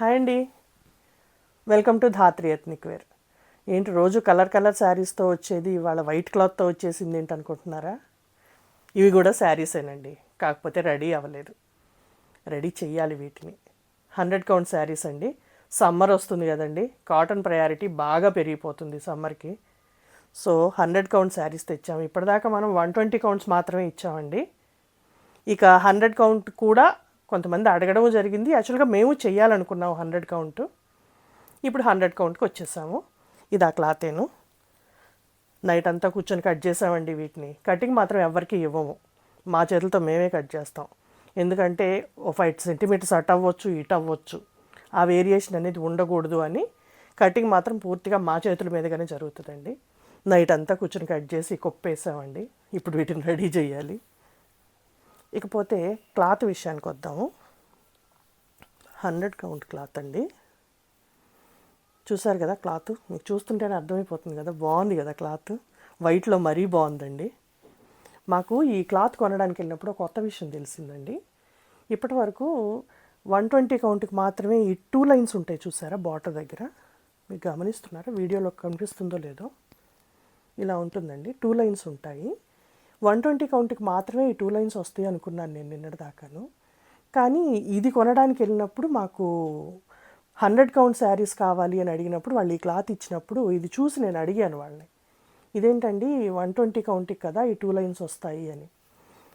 Hi అండి. Welcome to Dhatri ethnic wear ఏంటి రోజు కలర్ కలర్ శారీస్తో వచ్చేది ఇవాళ వైట్ క్లాత్తో వచ్చేసింది ఏంటి అనుకుంటున్నారా? ఇవి కూడా శారీసేనండి కాకపోతే రెడీ అవ్వలేదు. రెడీ చెయ్యాలి వీటిని. హండ్రెడ్ కౌంట్ శారీస్ అండి. సమ్మర్ వస్తుంది కదండి. కాటన్ ప్రయారిటీ బాగా పెరిగిపోతుంది సమ్మర్కి. సో హండ్రెడ్ కౌంట్ శారీస్ తెచ్చాము. ఇప్పటిదాకా మనం వన్ ట్వంటీ కౌంట్స్ మాత్రమే ఇచ్చామండి. ఇక హండ్రెడ్ కౌంట్ కూడా కొంతమంది అడగడం జరిగింది. యాక్చువల్గా మేము చేయాలనుకున్నాము హండ్రెడ్ కౌంట్. ఇప్పుడు హండ్రెడ్ కౌంట్కి వచ్చేసాము. ఇది ఆ క్లాతేను. నైట్ అంతా కూర్చొని కట్ చేసామండి వీటిని. కటింగ్ మాత్రం ఎవరికి ఇవ్వము. మా చేతులతో మేమే కట్ చేస్తాం. ఎందుకంటే ఓ ఫైవ్ సెంటీమీటర్స్ అట్ అవ్వచ్చు ఇటు అవ్వచ్చు. ఆ వేరియేషన్ అనేది ఉండకూడదు అని కటింగ్ మాత్రం పూర్తిగా మా చేతుల మీదగానే జరుగుతుందండి. నైట్ అంతా కూర్చొని కట్ చేసి కొప్పేసామండి. ఇప్పుడు వీటిని రెడీ చేయాలి. ఇకపోతే క్లాత్ విషయానికి వద్దాము. హండ్రెడ్ కౌంట్ క్లాత్ అండి. చూసారు కదా క్లాత్? మీకు చూస్తుంటేనే అర్థమైపోతుంది కదా. బాగుంది కదా క్లాత్. వైట్లో మరీ బాగుందండి. మాకు ఈ క్లాత్ కొనడానికి వెళ్ళినప్పుడు కొత్త విషయం తెలిసిందండి. ఇప్పటి వరకు వన్ ట్వంటీ కౌంట్కి మాత్రమే ఈ టూ లైన్స్ ఉంటాయి చూసారా బార్డర్ దగ్గర? మీరు గమనిస్తున్నారా? వీడియోలో కనిపిస్తుందో లేదో? ఇలా ఉంటుందండి. టూ లైన్స్ ఉంటాయి. వన్ ట్వంటీ కౌంట్కి మాత్రమే ఈ టూ లైన్స్ వస్తాయి అనుకున్నాను నేను నిన్నటి దాకాను కానీ ఇది కొనడానికి వెళ్ళినప్పుడు మాకు హండ్రెడ్ కౌంట్ శారీస్ కావాలి అని అడిగినప్పుడు వాళ్ళు ఈ క్లాత్ ఇచ్చినప్పుడు ఇది చూసి నేను అడిగాను వాళ్ళని. ఇదేంటండి వన్ ట్వంటీ కౌంట్కి కదా ఈ టూ లైన్స్ వస్తాయి అని.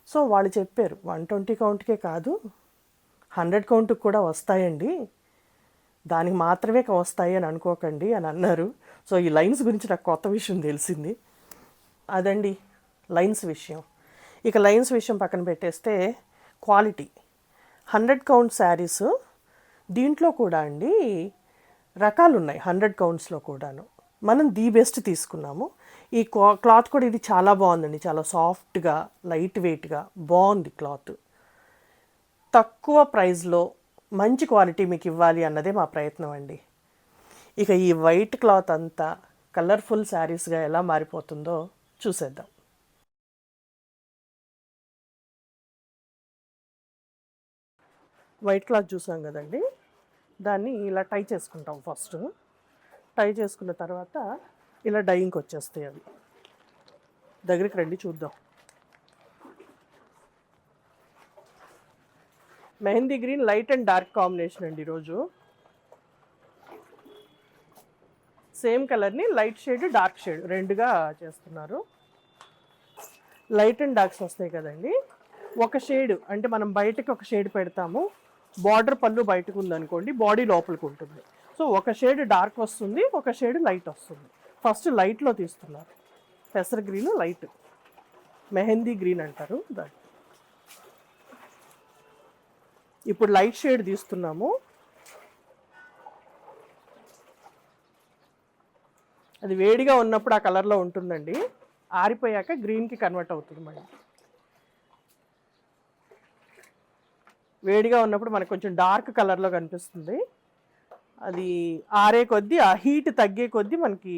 సో వాళ్ళు చెప్పారు వన్ ట్వంటీ కౌంట్కే కాదు హండ్రెడ్ కౌంట్కి కూడా వస్తాయండి. దానికి మాత్రమే వస్తాయి అని అనుకోకండి అని అన్నారు. సో ఈ లైన్స్ గురించి నాకు కొత్త విషయం తెలిసింది. అదండి. లైన్స్ విషయం. ఇక లైన్స్ విషయం పక్కన పెట్టేస్తే క్వాలిటీ. హండ్రెడ్ కౌంట్ శారీస్ దీంట్లో కూడా అండి రకాలు ఉన్నాయి హండ్రెడ్ కౌంట్స్లో కూడాను. మనం ది బెస్ట్ తీసుకున్నాము. ఈ క్లాత్ కూడా ఇది చాలా బాగుందండి. చాలా సాఫ్ట్గా లైట్ వెయిట్గా బాగుంది క్లాత్. తక్కువ ప్రైస్లో మంచి క్వాలిటీ మీకు ఇవ్వాలి అన్నదే మా ప్రయత్నం అండి. ఇక ఈ వైట్ క్లాత్ అంతా కలర్ఫుల్ శారీస్గా ఎలా మారిపోతుందో చూసేద్దాం. వైట్ క్లాత్ చూసాం కదండి. దాన్ని ఇలా టై చేసుకుంటాం ఫస్ట్. టై చేసుకున్న తర్వాత ఇలా డైయింగ్కి వచ్చేస్తాయి అవి. దగ్గరికి రండి చూద్దాం. Mehndi green light and dark combination అండి ఈరోజు. సేమ్ కలర్ని లైట్ షేడ్ డార్క్ షేడ్ రెండుగా చేస్తున్నారు. లైట్ అండ్ డార్క్స్ వస్తాయి కదండి. ఒక షేడ్ అంటే మనం బయటకి ఒక షేడ్ పెడతాము. బార్డర్ పళ్ళు బయటకు ఉందనుకోండి బాడీ లోపలికి ఉంటుంది. సో ఒక షేడ్ డార్క్ వస్తుంది ఒక షేడ్ లైట్ వస్తుంది. ఫస్ట్ లైట్లో తీస్తున్నారు. పెసర గ్రీన్ లైట్. మెహందీ గ్రీన్ అంటారు దాన్ని. ఇప్పుడు లైట్ షేడ్ తీస్తున్నాము. అది వేడిగా ఉన్నప్పుడు ఆ కలర్లో ఉంటుందండి. ఆరిపోయాక గ్రీన్కి కన్వర్ట్ అవుతుంది మళ్ళీ. వేడిగా ఉన్నప్పుడు మనకు కొంచెం డార్క్ కలర్లో కనిపిస్తుంది. అది ఆరే కొద్దీ ఆ హీట్ తగ్గే కొద్దీ మనకి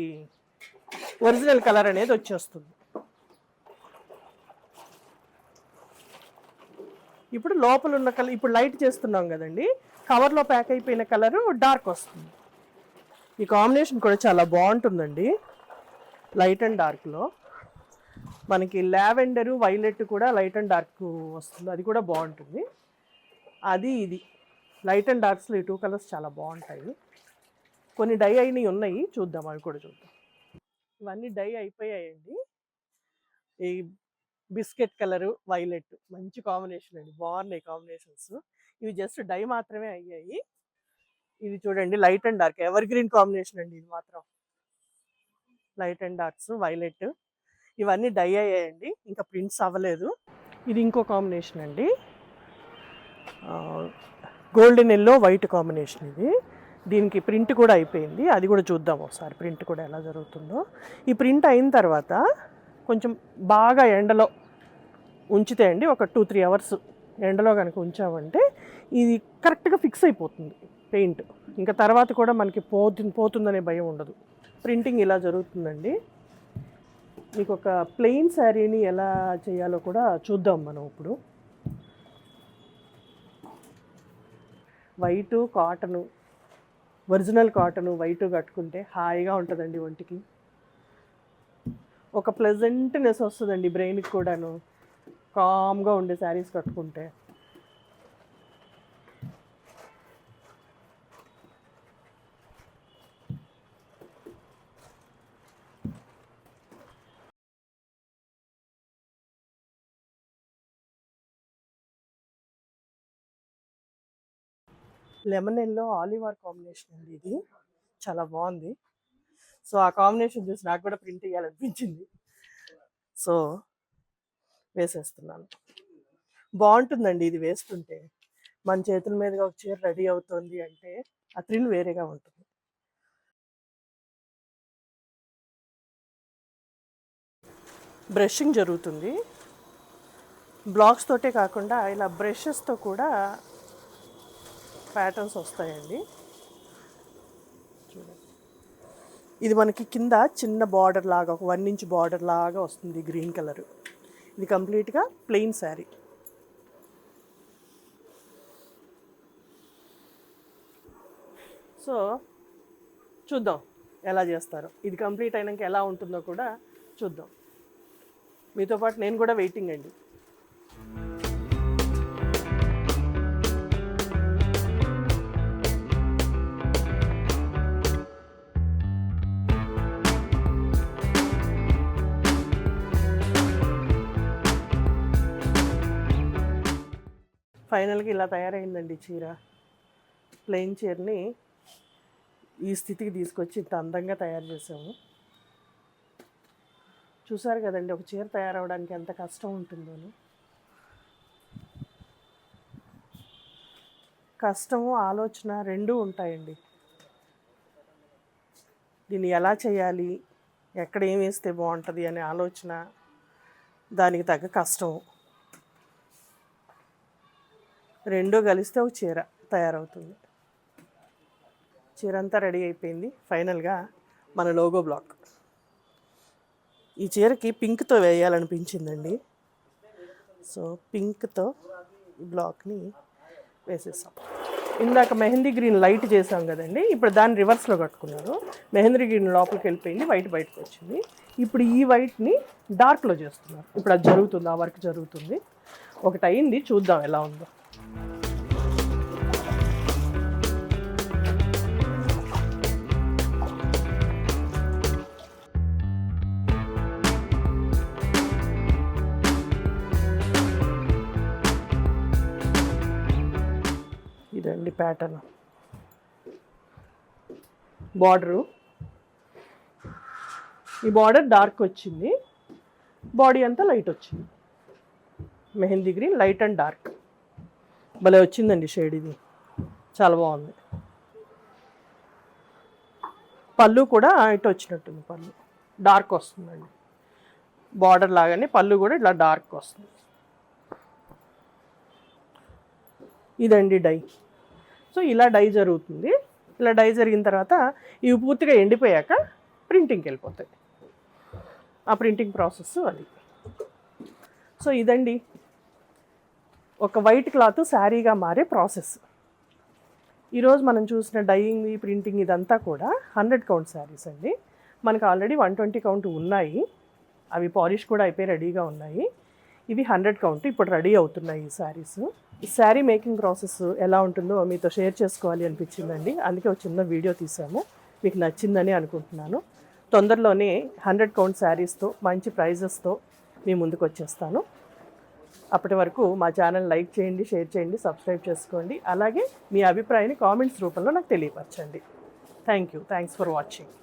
ఒరిజినల్ కలర్ అనేది వచ్చేస్తుంది. ఇప్పుడు లోపల ఉన్న కలర్ ఇప్పుడు లైట్ చేస్తున్నాం కదండి కవర్లో ప్యాక్ అయిపోయిన కలరు డార్క్ వస్తుంది. ఈ కాంబినేషన్ కూడా చాలా బాగుంటుందండి లైట్ అండ్ డార్క్లో. మనకి లావెండరు వైలెట్ కూడా లైట్ అండ్ డార్క్ వస్తుంది అది కూడా బాగుంటుంది. అది ఇది. లైట్ అండ్ డార్క్స్లో ఈ టూ కలర్స్ చాలా బాగుంటాయి. కొన్ని డై అయినవి ఉన్నాయి చూద్దాం అవి కూడా చూద్దాం. ఇవన్నీ డై అయిపోయాయండి. ఈ బిస్కెట్ కలరు వైలెట్ మంచి కాంబినేషన్ అండి. బాగున్నాయి కాంబినేషన్స్ ఇవి జస్ట్ డై మాత్రమే అయ్యాయి. ఇది చూడండి light and dark evergreen combination అండి ఇది మాత్రం. Light and darks violet. ఇవన్నీ డై అయ్యాయండి ఇంకా ప్రింట్స్ అవ్వలేదు. ఇది ఇంకో కాంబినేషన్ అండి. గోల్డెన్ ఎల్లో వైట్ కాంబినేషన్ ఇది. దీనికి ప్రింట్ కూడా అయిపోయింది. అది కూడా చూద్దాం ఒకసారి ప్రింట్ కూడా ఎలా జరుగుతుందో. ఈ ప్రింట్ అయిన తర్వాత కొంచెం బాగా ఎండలో ఉంచితే అండి ఒక టూ త్రీ అవర్స్ ఎండలో కనుక ఉంచామంటే ఇది కరెక్ట్గా ఫిక్స్ అయిపోతుంది పెయింట్ ఇంకా తర్వాత కూడా మనకి పోతు పోతుందనే భయం ఉండదు. ప్రింటింగ్ ఇలా జరుగుతుందండి. మీకు ఒక ప్లెయిన్ శారీని ఎలా చేయాలో కూడా చూద్దాం మనం ఇప్పుడు. White cotton original cotton white కట్టుకుంటే హాయిగా ఉంటుందండి ఒంటికి. ఒక ప్లెజెంట్నెస్ వస్తుందండి బ్రెయిన్కి కూడాను. కామ్గా ఉండే శారీస్ కట్టుకుంటే. లెమన్ ఎల్లో ఆర్ కాంబినేషన్ అండి ఇది. చాలా బాగుంది. సో ఆ కాంబినేషన్ చూసి నాకు కూడా ప్రింట్ వేయాలనిపించింది సో వేసేస్తున్నాను. బాగుంటుందండి ఇది వేస్తుంటే. మన చేతుల మీదుగా ఒక చీర రెడీ అవుతుంది అంటే ఆ థ్రిల్ వేరేగా ఉంటుంది. బ్రషింగ్ జరుగుతుంది. బ్లాక్స్ తోటే కాకుండా ఇలా బ్రషెస్తో కూడా ప్యాటర్న్స్ వస్తాయండి. చూడండి. ఇది మనకి కింద చిన్న బార్డర్ లాగా ఒక వన్ ఇంచ్ బార్డర్ లాగా వస్తుంది గ్రీన్ కలర్ ఇది కంప్లీట్గా ప్లెయిన్ శారీ సో చూద్దాం ఎలా చేస్తారో. ఇది కంప్లీట్ అయినాక ఎలా ఉంటుందో కూడా చూద్దాం. మీతో పాటు నేను కూడా వెయిటింగ్ అండి. ఫైనల్గా ఇలా తయారైందండి చీర. ప్లెయిన్ చీరని ఈ స్థితికి తీసుకొచ్చి ఇంత అందంగా తయారు చేసాము చూసారు కదండి ఒక చీర తయారవడానికి ఎంత కష్టం ఉంటుందో కష్టము ఆలోచన రెండూ ఉంటాయండి. దీన్ని ఎలా చేయాలి ఎక్కడ ఏం వేస్తే బాగుంటుంది అనే ఆలోచన దానికి తగ్గ కష్టం. రెండూ కలిస్తే ఒక చీర తయారవుతుంది. చీర అంతా రెడీ అయిపోయింది. ఫైనల్గా మన లోగో బ్లాక్. ఈ చీరకి పింక్తో వేయాలనిపించిందండి. సో పింక్తో బ్లాక్ని వేసేసాం. ఇందాక మెహందీ గ్రీన్ లైట్ చేసాం కదండి. ఇప్పుడు దాన్ని రివర్స్లో కట్టుకున్నారు. మెహందీ గ్రీన్ లోపలికి వెళ్ళిపోయింది వైట్ బయటకు వచ్చింది. ఇప్పుడు ఈ వైట్ని డార్క్లో చేస్తున్నారు. ఇప్పుడు అది జరుగుతుంది ఆ వర్క్ జరుగుతుంది. ఒకటి అయింది చూద్దాం ఎలా ఉందో. ఇదండి ప్యాటర్న్ బార్డరు ఈ బార్డర్ డార్క్ వచ్చింది. బాడీ అంతా లైట్ వచ్చింది. Mehndi green light and dark భలే వచ్చిందండి షేడ్ ఇది. చాలా బాగుంది. పళ్ళు కూడా ఇటు వచ్చినట్టుంది పళ్ళు. డార్క్ వస్తుందండి. బార్డర్ లాగానే పళ్ళు కూడా ఇట్లా డార్క్ వస్తుంది. ఇదండి డై. సో ఇలా డై జరుగుతుంది. ఇలా డై జరిగిన తర్వాత ఇవి పూర్తిగా ఎండిపోయాక ప్రింటింగ్కి వెళ్ళిపోతాయి. ఆ ప్రింటింగ్ ప్రాసెస్ అది. సో ఇదండి. ఒక వైట్ క్లాత్ శారీగా మారే ప్రాసెస్. ఈరోజు మనం చూసిన డైయింగ్ ప్రింటింగ్ ఇదంతా కూడా హండ్రెడ్ కౌంట్ శారీస్ అండి. మనకు ఆల్రెడీ వన్ ట్వంటీ కౌంట్ ఉన్నాయి. అవి పాలిష్ కూడా అయిపోయి రెడీగా ఉన్నాయి. ఇవి హండ్రెడ్ కౌంట్ ఇప్పుడు రెడీ అవుతున్నాయి ఈ శారీస్. ఈ శారీ మేకింగ్ ప్రాసెస్ ఎలా ఉంటుందో మీతో షేర్ చేసుకోవాలి అనిపించిందండి. అందుకే ఒక చిన్న వీడియో తీసాము మీకు నచ్చిందని అనుకుంటున్నాను. తొందరలోనే హండ్రెడ్ కౌంట్ శారీస్తో మంచి ప్రైజెస్తో మీ ముందుకు వచ్చేస్తాను. అప్పటి వరకు మా ఛానల్ లైక్ చేయండి షేర్ చేయండి సబ్స్క్రైబ్ చేసుకోండి. అలాగే మీ అభిప్రాయాన్ని కామెంట్స్ రూపంలో నాకు తెలియపరచండి. Thank you. Thanks for watching.